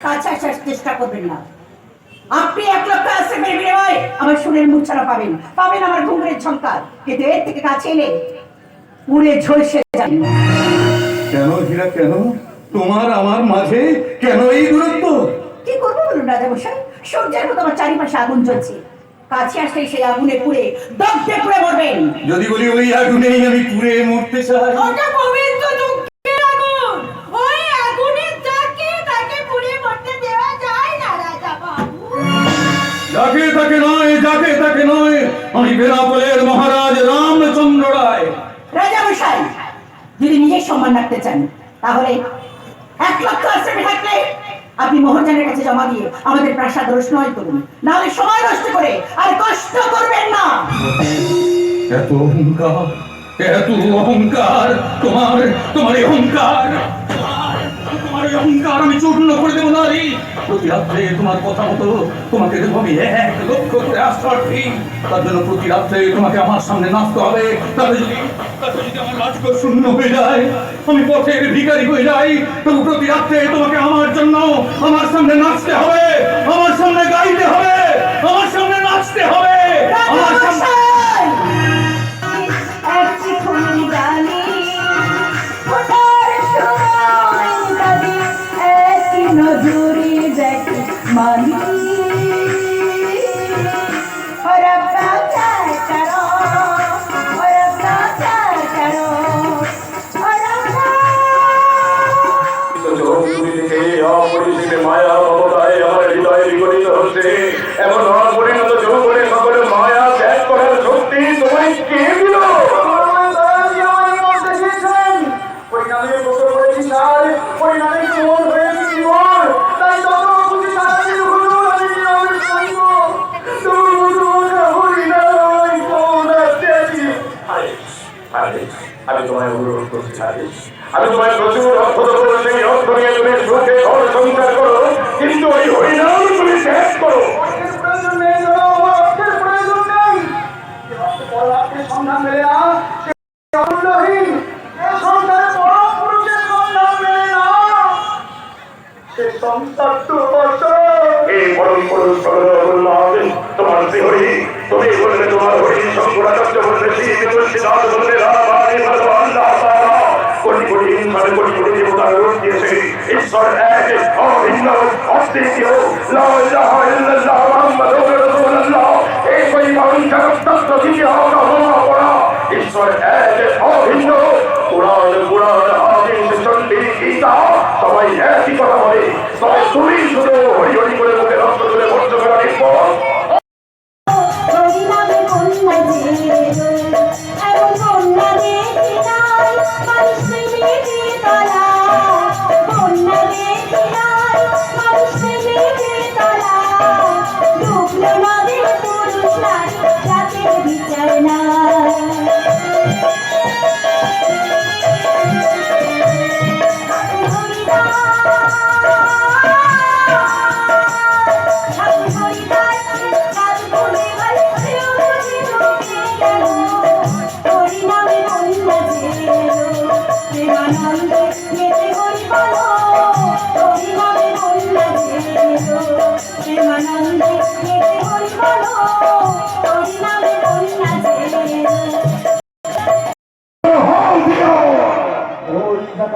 কাছে আসার চেষ্টা করবেন না। আপনি এক লক্ষ বিনিময়ে আমার সুরের মূর্ছনা পাবেন। পাবেন আমার ঝঙ্কার কিন্তু এর থেকে কাছে এলে পুড়ে ঝলসে যান কেন হীরা কেন? তোমার আমার মাঝে কেন এই দূরত্ব? কি করব বলুন রাজা মশাই সূর্যের মতো আমার চারিপাশে আগুন জ্বলছে। কাছে আসলে সেই আগুনে পুড়ে দগ্ধে পুড়ে মরবেন। যদি বলি ওই আগুনেই আমি পুড়ে মরতে চাই। ওটা যাকে তাকে নয় যাকে তাকে নয়। আমি বেনাপোলের মহারাজ রামচন্দ্র রায়। রাজা মশাই যদি নিজের সম্মান রাখতে চান তাহলে এক লক্ষ আশ্রমে থাকলে আপনি মোহনজানের কাছে জমা দিয়ে আমাদের প্রাসাদ রোশনয় করুন। নাহলে সময় নষ্ট করে আর কষ্ট করবেন না। এত অহংকার এত অহংকার তোমার তোমার অহংকার। অহংকার আমি চূর্ণ করে দেবো প্রতি রাত্রে তোমার কথা মতো তোমাকে দেবো আমি এক লক্ষ করে আশ্রয় তার জন্য প্রতি রাত্রে তোমাকে আমার সামনে নাচতে হবে। তাহলে যদি যদি আমার রাজক শূন্য হয়ে যায়, আমি পথের ভিখারি হয়ে যাই, তবু প্রতি রাত্রে তোমাকে আমার জন্য আমার সামনে নাচতে হবে, আমার সামনে গাইতে হবে। আমি তোমায় প্রচুর অর্থ দেবো সেই অর্থ নিয়ে তুমি সুখে ঘর সংসার করো কিন্তু ওই হরিনাম তুমি ত্যাগ করো। এই পরম পুরুষ ঈশ্বর এক অভিন্ন অদ্বিতীয় লা ইলাহা ইল্লাল্লাহ মুহাম্মাদুর রাসূলুল্লাহ এই পরিমাণ জগৎ থেকে অগ্রহণ করা ঈশ্বর এক অভিন্ন পুরাণ পুরাণ আদিম চণ্ডী গীতা সবাই একই কথা বলে তবে তুমি শুধু হরি হরি করে মুখে রক্ত তুলে বর্ষ করা নির্ভর হরিনামে বন্যা যে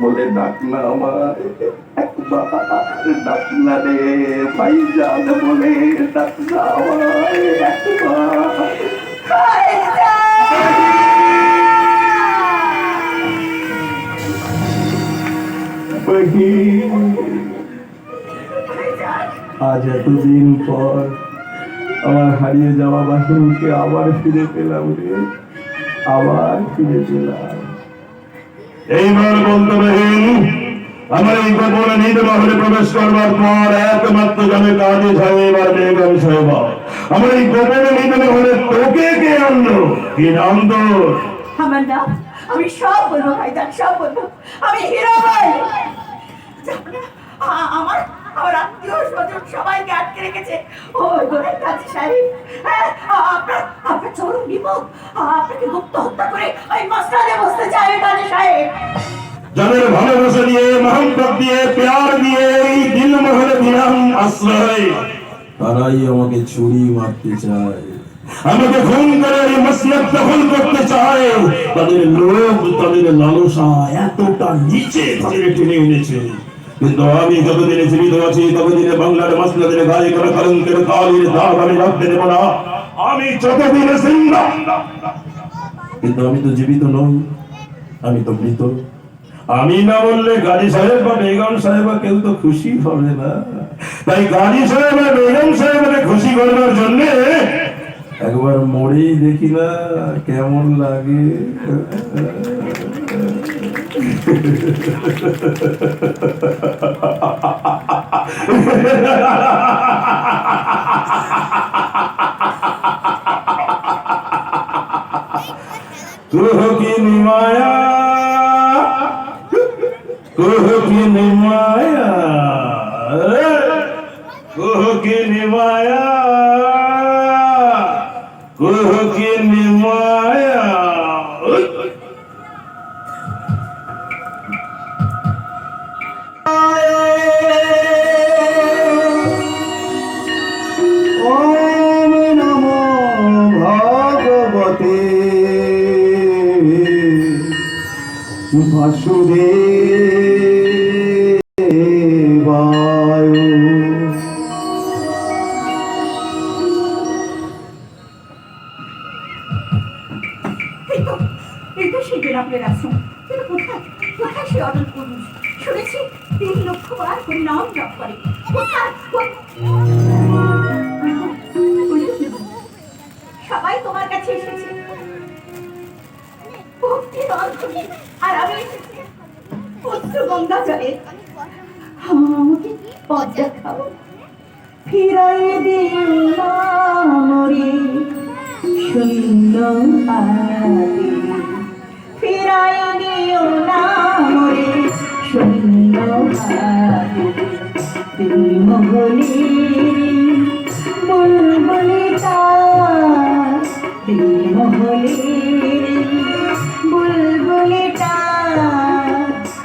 বলে ডাক না একবার ডাক না রে, ভাইজান বলে ডাক না একবার আজ এতদিন পর আমার হারিয়ে যাওয়া বাহিনীকে আবার ফিরে পেলাম রে, আবার ফিরে পেলাম। এইবার বলতে বহিন আমার এই গোপন নিজ মহলে প্রবেশ করবার পর একমাত্র জানে কাজী সাহেব আর বেগম সাহেব। আমার এই গোপন নিজ মহলে তোকে কে আনলো? কি নাম তোর আমার নাম, আমি সব বলব ভাইজান সব বলব। আমি হিরো ভাই। আমার আমার আত্মীয় স্বজন সবাইকে আটকে রেখেছে। ও কাছে সাহেব চরম বিপদ আপনাকে গুপ্ত হত্যা করে ওই মশলাতে বসতে চাই কাজে সাহেব। যাদের ভালোবাসা দিয়ে মহব্বত দিয়ে, প্যার দিয়ে এই দিল মহলে দিলাম আশ্রয়, তারাই আমাকে ছুরি মারতে চায়। আমাকে খুন করে এই মসনদ দখল করতে চায়। তাদের লোভ, তাদের লালসা এতটা নিচে তাদের টেনে এনেছে। কিন্তু আমি যতদিনে জীবিত আছি, ততদিনে বাংলার মসনদের গায়ে করা কলঙ্কের কালির দাগ আমি রাখতে দেব না। আমি যতদিনে জিন্দা, কিন্তু আমি তো জীবিত নই, আমি তো মৃত। আমি না বললে গাড়ি সাহেব বা বেগম সাহেব কেউ তো খুশি হবে না। তাই গাড়ি সাহেব আর বেগম সাহেবকে খুশি করবার জন্য একবার মরেই দেখি না কেমন লাগে। কুহ কি নিমায়া কুহ কি নিমায়া কুহ কি নিমায়া বাসুদেবায় পুত্র আমাকে পথ দেখাও। ফিরাই দিও না মরে সুন্দর হাতে ফিরাই দিও না মরে সুন্দর হাতে তুমি মহলি বুলবুলিটা তুমি মহলি বুলবুলিটা